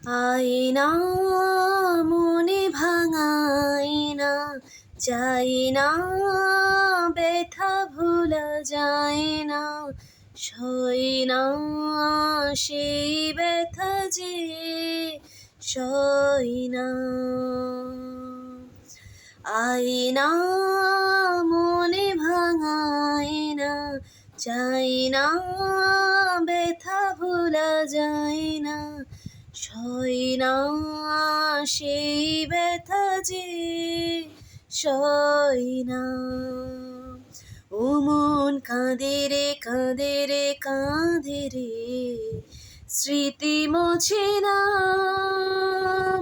আয়না মনে ভাঙায়না চাই না ব্যথা ভোলা যায় না সই না সেই ব্যথা যে সই না আয়না মনে ভাঙায়না চাই না ব্যথা ভোলা যায় না সই না সেই ব্যথা যে, সই না। ও মন কাঁদে রে কাঁদে রে কাঁদে রে, স্মৃতি মোছে না।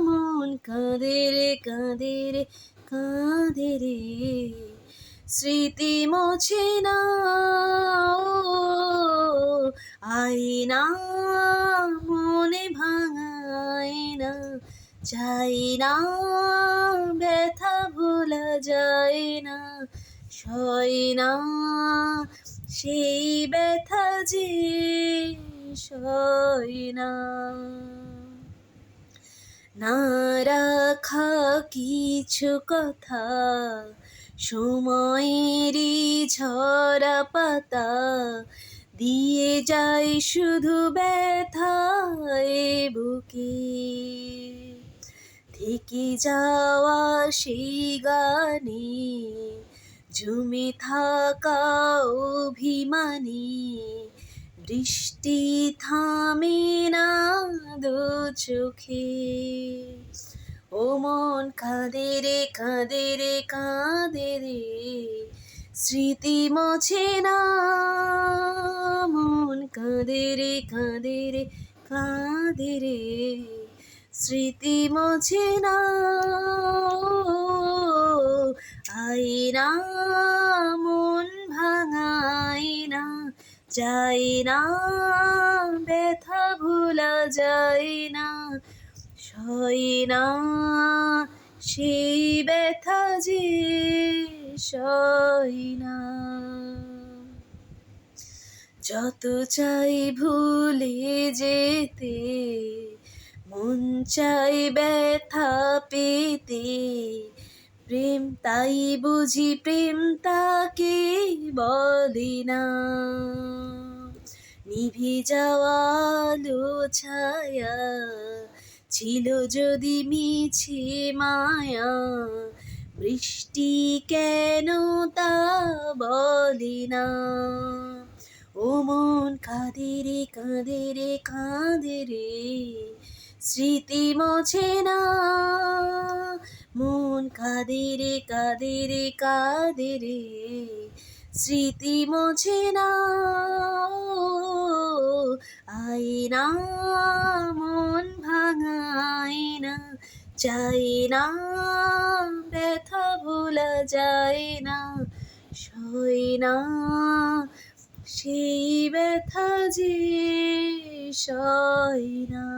মন কাঁদে রে কাঁদে রে কাঁদে রে, স্মৃতি মোছে না। আয়না চাই না ব্যথা ভোলা যায় না সয় না সেই ব্যথা যে সয় না না রাখা কিছু কথা সময়েরই ঝরা পাতা, দিয়ে যায় শুধু ব্যথায় বুকে। থেকে যাওয়া সেই গানে জমে থাকা অভিমানী বৃষ্টি থামে না দু চোখে। ও মন কাঁদে রে কাঁদে রে কাঁদে রে, স্মৃতি মোছে না। মন কাঁদে রে কাঁদে রে কাঁদে রে। স্মৃতি মোছে না আয়না, মন ভাঙায় না যায় না ব্যথা ভোলা যায় না সয় না সেই ব্যথা যে সয় না যত চাই ভুলে যেতে মন চাই ব্যথা পেতে। প্রেম তাই বুঝি প্রেম তাকে বলি না। নিভে যাওয়া আলো ছায়া ছিল যদি মিছে মায়া। বৃষ্টি কেন তা বলি না। ও মন কাঁদে রে কাঁদে রে কাঁদে রে। স্মৃতি মোছে না। মন কাঁদে রে কাঁদে রে কাঁদে রে। স্মৃতি মোছে না। আয়না মন ভাঙায় না চাই না। ব্যথা ভোলা যায় না সই না। সেই ব্যথা যে সয় না।